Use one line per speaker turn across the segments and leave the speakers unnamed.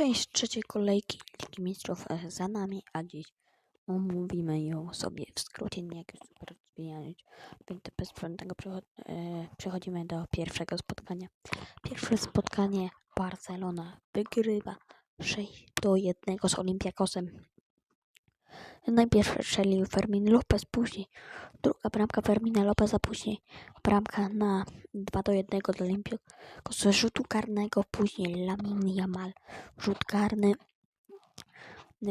Część trzeciej kolejki Ligi Mistrzów e, za nami, a dziś omówimy ją sobie w skrócie, nie jak już super rozwijać. Więc bez przecho- e, przechodzimy do pierwszego spotkania. Pierwsze spotkanie Barcelona wygrywa 6 do 1 z Olympiakosem. Najpierw strzelił Fermin Lopez, później druga bramka Fermina Lopeza, później bramka na 2 do 1 dla Olympiakos z rzutu karnego, później Lamin Jamal, rzut karny,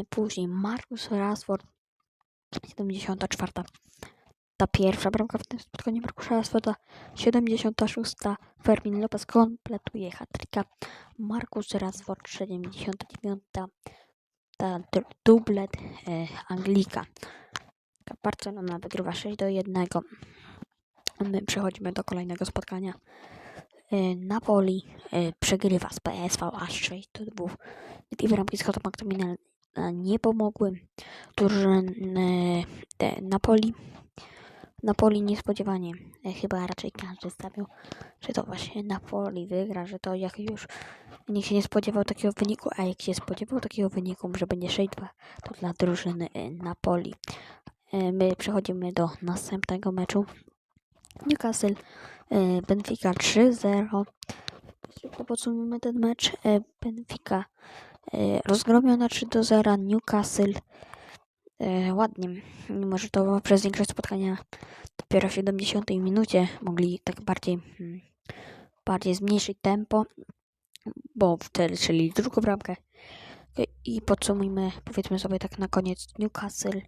później Marcus Rashford, 74. Ta pierwsza bramka w tym spotkaniu Markusa Rashforda, 76. Fermin Lopez kompletuje hat-tricka, Marcus Rashford, 79 ta dublet e, Anglika. Barcelona wygrywa 6 do 1. My przechodzimy do kolejnego spotkania. E, Napoli e, przegrywa z PSV aż 6 do 2. Dwie bramki Scotta McTominaya nie pomogły. Drużyny te Napoli Napoli niespodziewanie, e, chyba raczej każdy stawiał, że to właśnie Napoli wygra, że to jak już nikt się nie spodziewał takiego wyniku, a jak się spodziewał takiego wyniku, że będzie 6-2, to dla drużyny e, Napoli. E, My przechodzimy do następnego meczu. Newcastle Benfica 3-0. Szybko podsumujmy ten mecz. Benfica rozgromiona 3 do 0. Newcastle ładnie, mimo że to przez większość spotkania dopiero w 70 minucie mogli tak bardziej, mm, bardziej zmniejszyć tempo, bo wtedy strzeli drugą bramkę. I podsumujmy, powiedzmy sobie tak na koniec, Newcastle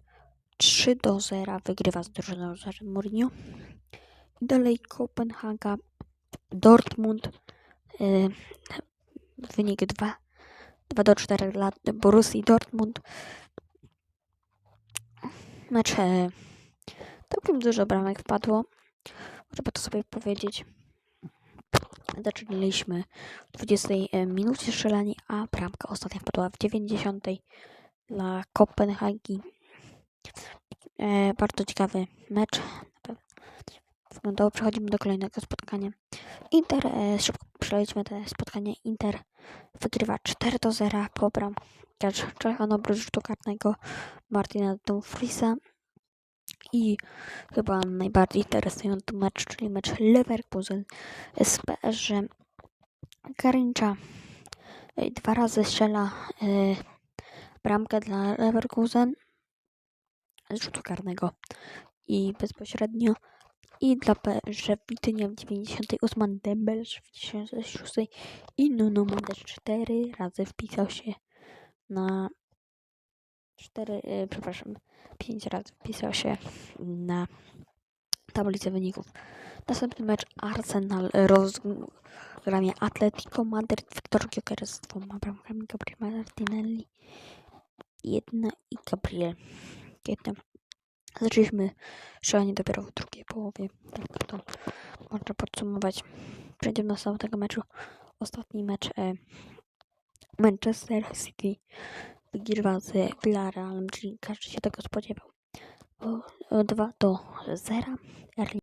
3 do 0 wygrywa z drużyną z Mourinho. I dalej Kopenhaga, Dortmund, y, wynik 2, 2 do 4 dla Borussii Dortmund. Mecz e, całkiem dużo bramek wpadło, żeby to sobie powiedzieć. Zaczynaliśmy w 20 e, minucie strzelani, a bramka ostatnia wpadła w 90 dla Kopenhagi. E, bardzo ciekawy mecz. Wyglądało. Przechodzimy do kolejnego spotkania. Inter, e, szybko przelećmy te spotkanie. Inter wygrywa 4 do 0 po bramce Czechano rzutu karnego Martina Dumfriesa. I chyba najbardziej interesujący mecz, czyli mecz Leverkusen z PSG. Karincza e, dwa razy strzela e, bramkę dla Leverkusen z rzutu karnego i bezpośrednio. I dla PSG Witynia w 98, Dembelsz w 96 i Nuno Mendes 4 razy wpisał się na 4, e, przepraszam, 5 razy wpisał się na tablicę wyników. Następny mecz Arsenal rozgramia Atletico Madryt, Victor Gyökeres z dwoma bramkami, Gabriel Martinelli jedna i Gabriel jedna. Zaczęliśmy szalenie dopiero w drugiej połowie, tak to można podsumować. Przejdziemy do następnego meczu. Ostatni mecz e, Manchester City wygrywa z Villarrealem, czyli każdy się tego spodziewał. O, o 2 do 0. Erling